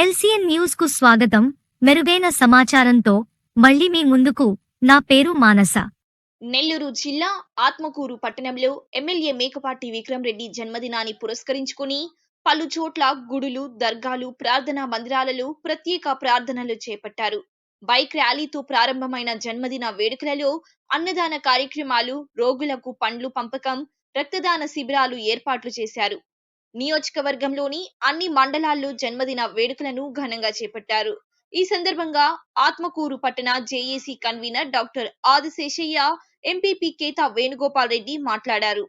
LCN న్యూస్కు స్వాగతం. మెరుగైన సమాచారంతో మళ్ళీ మీ ముందుకు నా పేరు మానస. నెల్లూరు జిల్లా ఆత్మకూరు పట్టణంలో ఎమ్మెల్యే మేకపాటి విక్రమ్ రెడ్డి జన్మదినాన్ని పురస్కరించుకుని పలు చోట్ల గుడులు దర్గాలు ప్రార్థనా మందిరాలలో ప్రత్యేక ప్రార్థనలు చేపట్టారు. బైక్ ర్యాలీతో ప్రారంభమైన జన్మదిన వేడుకలలో అన్నదాన కార్యక్రమాలు రోగులకు పండ్లు పంపకం రక్తదాన శిబిరాలు ఏర్పాట్లు చేశారు. నియోజకవర్గంలోని అన్ని మండలాల్లో జన్మదిన వేడుకలను ఘనంగా చేపట్టారు. ఈ సందర్భంగా ఆత్మకూరు పట్టణ JAC convener doctor Adiseshaiah MPP Ketha Venugopal Reddy మాట్లాడారు.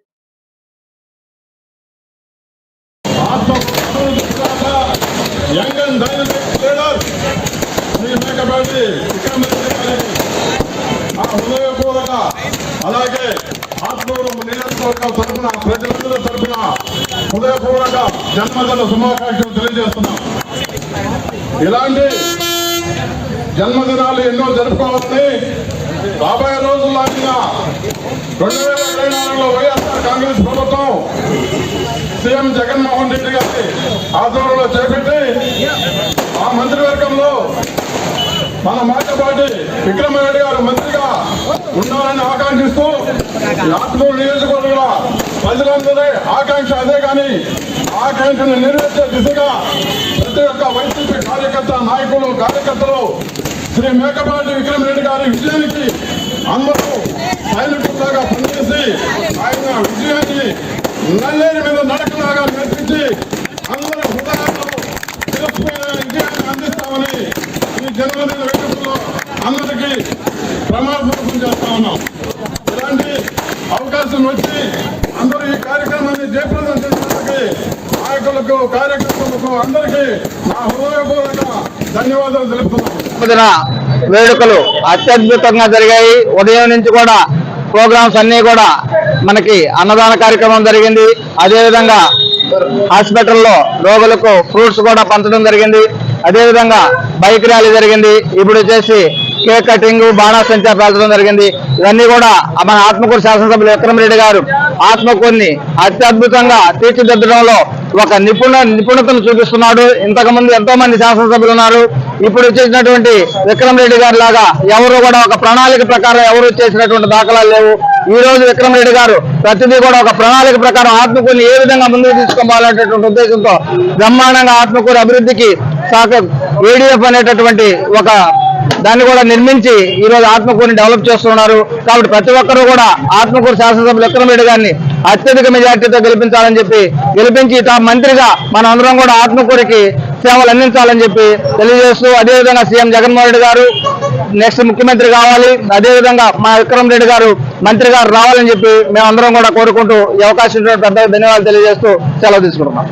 అలాగే ఆత్మూరు నియోజకవర్గం తరఫున హృదయపూర్వక జన్మదిన శుభాకాంక్షలు తెలియజేస్తున్నాం. ఇలాంటి జన్మదినాలు ఎన్నో జరుపుకోవాలని రాబోయే రోజుల్లో లాంటిగా రెండు వేల ఇరవై నాలుగులో వైఎస్ఆర్ కాంగ్రెస్ ప్రభుత్వం సీఎం జగన్మోహన్ రెడ్డి గారి ఆధ్వర్యంలో చేపట్టి ఆ మంత్రివర్గంలో మన మాటపాటి విక్రమారెడ్డి గారు మంత్రిగా ఉండాలని ఆకాంక్షిస్తూ ఈ నియోజకవర్గంలో ప్రజలందరి ఆకాంక్ష అదే కానీ ఆకాంక్షను నెరవేర్చే దిశగా ప్రతి ఒక్క వైసీపీ కార్యకర్త నాయకులు కార్యకర్తలు శ్రీ మేకపాటి విక్రమరెడ్డి గారి విజయానికి అందరూ సైనికులాగా పనిచేసి ఆయన విజయాన్ని నల్లేరు మీద నడకలాగా నేర్పించి అందరూ హృదయాల్లో చిరస్మరణ విజయాన్ని అందిస్తామని ఈ జన్మదిన వేడుకల్లో అందరికీ ప్రమాణపూర్వకం చేస్తా ఉన్నాం. ఇలాంటి అవకాశం వచ్చి అందరూ ఈ కార్యక్రమాన్ని జయప్రదం చేయడానికి నాయకులకు కార్యకర్తలకు అందరికీ నా హృదయపూర్వక ధన్యవాదాలు తెలుపుతున్నాను. వేడుకలు అత్యద్భుతంగా జరిగాయి. ఉదయం నుంచి కూడా ప్రోగ్రామ్స్ అన్ని కూడా మనకి అన్నదాన కార్యక్రమం జరిగింది. అదేవిధంగా హాస్పిటల్లో రోగులకు ఫ్రూట్స్ కూడా పంచడం జరిగింది. అదేవిధంగా బైక్ ర్యాలీ జరిగింది. ఇప్పుడు వచ్చేసి కేక్ కటింగ్ బాణాసంచా పేల్చడం జరిగింది. ఇవన్నీ కూడా మన ఆత్మకూరు శాసనసభ్యులు విక్రమ్ రెడ్డి గారు ఆత్మకూరుని అత్యద్భుతంగా తీర్చిదిద్దడంలో ఒక నిపుణ నిపుణతను చూపిస్తున్నాడు. ఇంతకు ముందు ఎంతో మంది శాసనసభ్యులు ఉన్నారు. ఇప్పుడు చేసినటువంటి విక్రమ్ రెడ్డి గారి లాగా ఎవరు కూడా ఒక ప్రణాళిక ప్రకారం ఎవరు చేసినటువంటి దాఖలాలు లేవు. ఈ రోజు విక్రమ్ రెడ్డి గారు ప్రతిదీ కూడా ఒక ప్రణాళిక ప్రకారం ఆత్మకూరిని ఏ విధంగా ముందుకు తీసుకోవాలనేటటువంటి ఉద్దేశంతో బ్రహ్మాండంగా ఆత్మకూరు అభివృద్ధికి సాక ఏడీఎఫ్ అనేటటువంటి ఒక దాన్ని కూడా నిర్మించి ఈ రోజు ఆత్మకూరుని డెవలప్ చేస్తున్నారు. కాబట్టి ప్రతి ఒక్కరూ కూడా ఆత్మకూరు శాసనసభ్యులు విక్రమరెడ్డి గారిని అత్యధిక మెజార్టీతో గెలిపించాలని చెప్పి గెలిపించి తా మంత్రిగా మన అందరం కూడా ఆత్మకూరికి సేవలు అందించాలని చెప్పి తెలియజేస్తూ అదేవిధంగా సీఎం జగన్మోహన్ రెడ్డి గారు నెక్స్ట్ ముఖ్యమంత్రి కావాలి. అదేవిధంగా మా విక్రమ్ రెడ్డి గారు మంత్రి గారు రావాలని చెప్పి మేము అందరం కూడా కోరుకుంటూ ఈ అవకాశం పెద్ద ధన్యవాదాలు తెలియజేస్తూ సెలవు తీసుకుంటున్నాం.